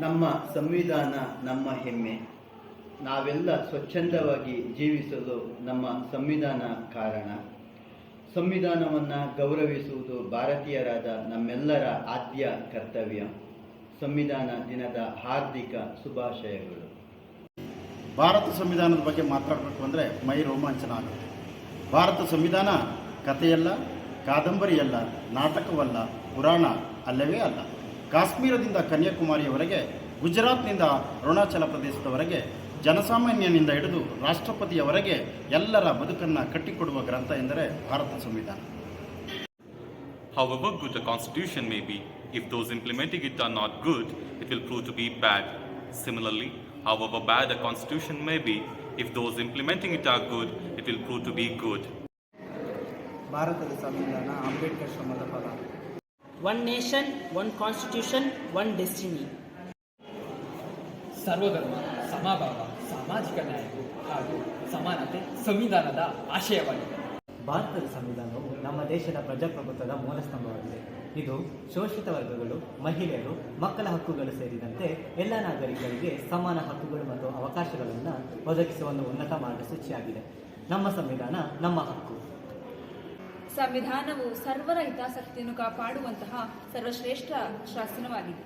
ನಮ್ಮ ಸಂವಿಧಾನ ನಮ್ಮ ಹೆಮ್ಮೆ. ನಾವೆಲ್ಲ ಸ್ವಚ್ಛಂದವಾಗಿ ಜೀವಿಸಲು ನಮ್ಮ ಸಂವಿಧಾನ ಕಾರಣ. ಸಂವಿಧಾನವನ್ನು ಗೌರವಿಸುವುದು ಭಾರತೀಯರಾದ ನಮ್ಮೆಲ್ಲರ ಆದ್ಯ ಕರ್ತವ್ಯ. ಸಂವಿಧಾನ ದಿನದ ಹಾರ್ದಿಕ ಶುಭಾಶಯಗಳು. ಭಾರತ ಸಂವಿಧಾನದ ಬಗ್ಗೆ ಮಾತಾಡಬೇಕು ಅಂದರೆ ಮೈ ರೋಮಾಂಚನ ಆಗುತ್ತೆ ಭಾರತ ಸಂವಿಧಾನ ಕಥೆಯಲ್ಲ, ಕಾದಂಬರಿಯಲ್ಲ, ನಾಟಕವಲ್ಲ, ಪುರಾಣ ಅಲ್ಲವೇ ಅಲ್ಲ. ಕಾಶ್ಮೀರದಿಂದ ಕನ್ಯಾಕುಮಾರಿಯವರೆಗೆ ಗುಜರಾತ್ನಿಂದ ಅರುಣಾಚಲ ಪ್ರದೇಶದವರೆಗೆ ಜನಸಾಮಾನ್ಯನಿಂದ ಹಿಡಿದು ರಾಷ್ಟ್ರಪತಿಯವರೆಗೆ ಎಲ್ಲರ ಬದುಕನ್ನು ಕಟ್ಟಿಕೊಡುವ ಗ್ರಂಥ ಎಂದರೆ ಭಾರತ ಸಂವಿಧಾನ However good a constitution may be, if those implementing it are not good, it will prove to be bad. Similarly, however bad a constitution may be, if those implementing it are good, it will prove to be good. ಭಾರತದ ಸಂವಿಧಾನ ಅಂಬೇಡ್ಕರ್ ಶ್ರಮದ ಫಲ one nation one constitution one destiny ಸರ್ವಧರ್ಮ ಸಮಭಾವ ಸಾಮಾಜಿಕ ನ್ಯಾಯವು ಹಾಗೂ ಸಮಾನತೆ ಸಂವಿಧಾನದ ಆಶಯವಾಗಿದೆ. ಭಾರತದ ಸಂವಿಧಾನವು ನಮ್ಮ ದೇಶದ ಪ್ರಜಾಪ್ರಭುತ್ವದ ಮೂಲ ಸ್ತಂಭವಾಗಿದೆ ಇದು ಶೋಷಿತ ವರ್ಗಗಳು ಮಹಿಳೆಯರು ಮಕ್ಕಳ ಹಕ್ಕುಗಳು ಸೇರಿದಂತೆ ಎಲ್ಲ ನಾಗರಿಕರಿಗೆ ಸಮಾನ ಹಕ್ಕುಗಳು ಮತ್ತು ಅವಕಾಶಗಳನ್ನು ಒದಗಿಸುವ ಒಂದು ಉನ್ನತ ಮಾರ್ಗಸೂಚಿಯಾಗಿದೆ. ನಮ್ಮ ಸಂವಿಧಾನ ನಮ್ಮ ಹಕ್ಕು. ಸಂವಿಧಾನವು ಸರ್ವರ ಹಿತಾಸಕ್ತಿಯನ್ನು ಕಾಪಾಡುವಂತಹ ಸರ್ವಶ್ರೇಷ್ಠ ಶಾಸನವಾಗಿದೆ.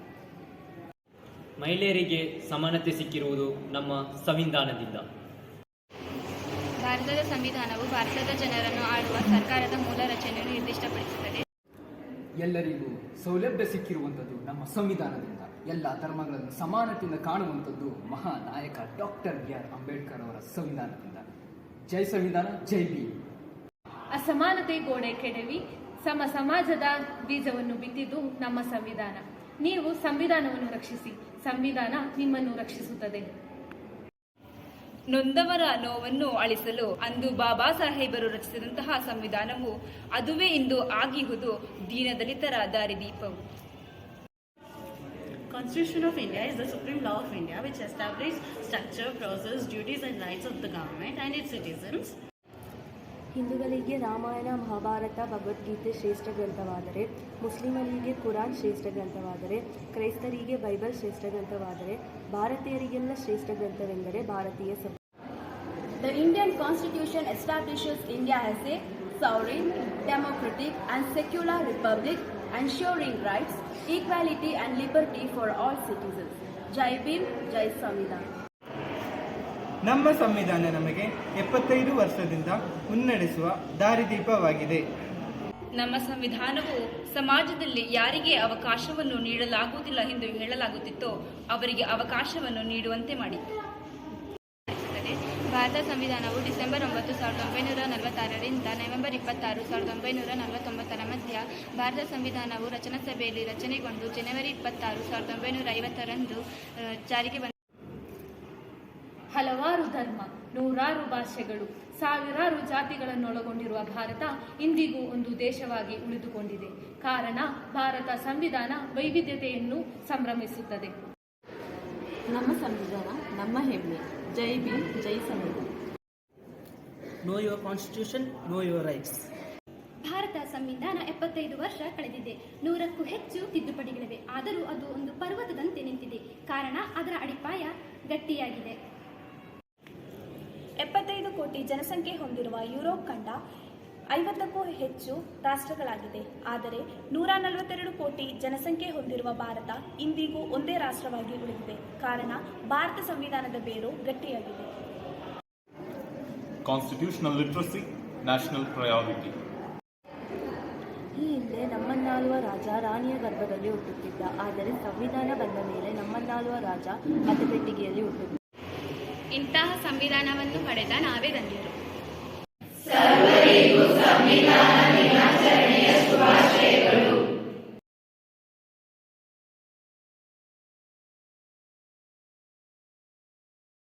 ಮಹಿಳೆಯರಿಗೆ ಸಮಾನತೆ ಸಿಕ್ಕಿರುವುದು ನಮ್ಮ ಸಂವಿಧಾನದಿಂದ. ಭಾರತದ ಸಂವಿಧಾನವು ಭಾರತದ ಜನರನ್ನು ಆಳುವ ಸರ್ಕಾರದ ಮೂಲ ರಚನೆಯನ್ನು ನಿರ್ದಿಷ್ಟಪಡಿಸುತ್ತದೆ. ಎಲ್ಲರಿಗೂ ಸೌಲಭ್ಯ ಸಿಕ್ಕಿರುವಂಥದ್ದು ನಮ್ಮ ಸಂವಿಧಾನದಿಂದ. ಎಲ್ಲ ಧರ್ಮಗಳನ್ನು ಸಮಾನತೆಯಿಂದ ಕಾಣುವಂಥದ್ದು ಮಹಾನಾಯಕ ಡಾಕ್ಟರ್ ಬಿ ಆರ್ ಅಂಬೇಡ್ಕರ್ ಅವರ ಸಂವಿಧಾನದಿಂದ. ಜೈ ಸಂವಿಧಾನ ಜೈ ಭೀಮ್. ಅಸಮಾನತೆ ಗೋಡೆ ಕೆಡವಿ ಸಮ ಸಮಾಜದ ಬೀಜವನ್ನು ಬಿತ್ತಿದ್ದು ನಮ್ಮ ಸಂವಿಧಾನ ನೀವು ಸಂವಿಧಾನವನ್ನು ರಕ್ಷಿಸಿ ಸಂವಿಧಾನ ನಿಮ್ಮನ್ನು ರಕ್ಷಿಸುತ್ತದೆ ನೊಂದವರ ನೋವನ್ನು ಅಳಿಸಲು ಅಂದು ಬಾಬಾ ಸಾಹೇಬರು ರಚಿಸಿದಂತಹ ಸಂವಿಧಾನವು ಅದುವೇ ಇಂದು ಆಗಿಹುದು ದೀನದಲಿತರ ದಾರಿದೀಪವು Constitution of India is the supreme law of India which establishes structure, process, duties and rights of the government and its citizens. ಹಿಂದೂಗಳಿಗೆ ರಾಮಾಯಣ, ಮಹಾಭಾರತ, ಭಗವದ್ಗೀತೆ ಶ್ರೇಷ್ಠ ಗ್ರಂಥವಾದರೆ, ಮುಸ್ಲಿಮರಿಗೆ ಕುರಾನ್ ಶ್ರೇಷ್ಠ ಗ್ರಂಥವಾದರೆ, ಕ್ರೈಸ್ತರಿಗೆ ಬೈಬಲ್ ಶ್ರೇಷ್ಠ ಗ್ರಂಥವಾದರೆ, ಭಾರತೀಯರಿಗೆಲ್ಲ ಶ್ರೇಷ್ಠ ಗ್ರಂಥವೆಂದರೆ ಭಾರತೀಯ ಸಭೆ. The Indian constitution establishes India has a sovereign democratic and secular republic ensuring rights equality and liberty for all citizens Jai Bhim Jai ಸಂವಿಧಾನ ನಮ್ಮ ಸಂವಿಧಾನ ನಮಗೆ ಎಪ್ಪತ್ತೈದು ವರ್ಷದಿಂದ ಮುನ್ನಡೆಸುವ ದಾರಿದೀಪವಾಗಿದೆ. ನಮ್ಮ ಸಂವಿಧಾನವು ಸಮಾಜದಲ್ಲಿ ಯಾರಿಗೆ ಅವಕಾಶವನ್ನು ನೀಡಲಾಗುವುದಿಲ್ಲ ಎಂದು ಹೇಳಲಾಗುತ್ತಿತ್ತೋ ಅವರಿಗೆ ಅವಕಾಶವನ್ನು ನೀಡುವಂತೆ ಮಾಡಿತು ಭಾರತ ಸಂವಿಧಾನವು ಡಿಸೆಂಬರ್ ಒಂಬತ್ತು ಸಾವಿರದ ಒಂಬೈನೂರ ನಲವತ್ತಾರರಿಂದ ನವೆಂಬರ್ ಇಪ್ಪತ್ತಾರು ಸಾವಿರದ ಒಂಬೈನೂರ ನಲವತ್ತೊಂಬತ್ತರ ಮಧ್ಯ ಭಾರತ ಸಂವಿಧಾನವು ರಚನಾ ಸಭೆಯಲ್ಲಿ ರಚನೆಗೊಂಡು ಜನವರಿ ಇಪ್ಪತ್ತಾರು ಸಾವಿರದ ಒಂಬೈನೂರ ಐವತ್ತರಂದು ಜಾರಿಗೆ ಬಂದ ಧರ್ಮ ನೂರಾರು ಭಾಷೆಗಳು ಸಾವಿರಾರು ಜಾತಿಗಳನ್ನೊಳಗೊಂಡಿರುವ ಭಾರತ ಇಂದಿಗೂ ಒಂದು ದೇಶವಾಗಿ ಉಳಿದುಕೊಂಡಿದೆ. ಕಾರಣ ಭಾರತ ಸಂವಿಧಾನ ವೈವಿಧ್ಯತೆಯನ್ನು ಸಂಭ್ರಮಿಸುತ್ತದೆ. ನಮ್ಮ ಸಂವಿಧಾನ ನಮ್ಮ ಹೆಮ್ಮೆ. ಜೈ ಬಿ ಜೈ ಸಂವಿಧಾನ. Know your constitution know your rights Bharata ಸಂವಿಧಾನ ಎಪ್ಪತ್ತೈದು ವರ್ಷ ಕಳೆದಿದೆ. ನೂರಕ್ಕೂ ಹೆಚ್ಚು ತಿದ್ದುಪಡಿಗಳಿವೆ. ಆದರೂ ಅದು ಒಂದು ಪರ್ವತದಂತೆ ನಿಂತಿದೆ. ಕಾರಣ ಅದರ ಅಡಿಪಾಯ ಗಟ್ಟಿಯಾಗಿದೆ. ಎಪ್ಪತ್ತೈದು ಕೋಟಿ ಜನಸಂಖ್ಯೆ ಹೊಂದಿರುವ ಯುರೋಪ್ ಖಂಡ ಐವತ್ತಕ್ಕೂ ಹೆಚ್ಚು ರಾಷ್ಟ್ರಗಳಾಗಿದೆ. ಆದರೆ ನೂರ ನಲವತ್ತೆರಡು ಕೋಟಿ ಜನಸಂಖ್ಯೆ ಹೊಂದಿರುವ ಭಾರತ ಇಂದಿಗೂ ಒಂದೇ ರಾಷ್ಟ್ರವಾಗಿ ಉಳಿದಿದೆ. ಕಾರಣ ಭಾರತ ಸಂವಿಧಾನದ ಬೇರು ಗಟ್ಟಿಯಾಗಿದೆ. ಕಾನ್ಸ್ಟಿಟ್ಯೂಷನಲ್ ಲಿಟ್ರಸಿ ನ್ಯಾಷನಲ್ ಪ್ರಯಾರಿಟಿ ಈ ಹಿಂದೆ ನಮ್ಮನ್ನಾಳುವ ರಾಜ ರಾಣಿಯ ಗರ್ಭದಲ್ಲಿ ಹುಟ್ಟುತ್ತಿದ್ದ ಆದರೆ ಸಂವಿಧಾನ ಬಂದ ಮೇಲೆ ನಮ್ಮನ್ನಾಳುವ ರಾಜ ಮತಪೆಟ್ಟಿಗೆಯಲ್ಲಿ ಹುಟ್ಟುತ್ತಿದ್ದ. ಇಂತಹ ಸಂವಿಧಾನವನ್ನು ಪಡೆದ ನಾವೇ ಧನ್ಯರು.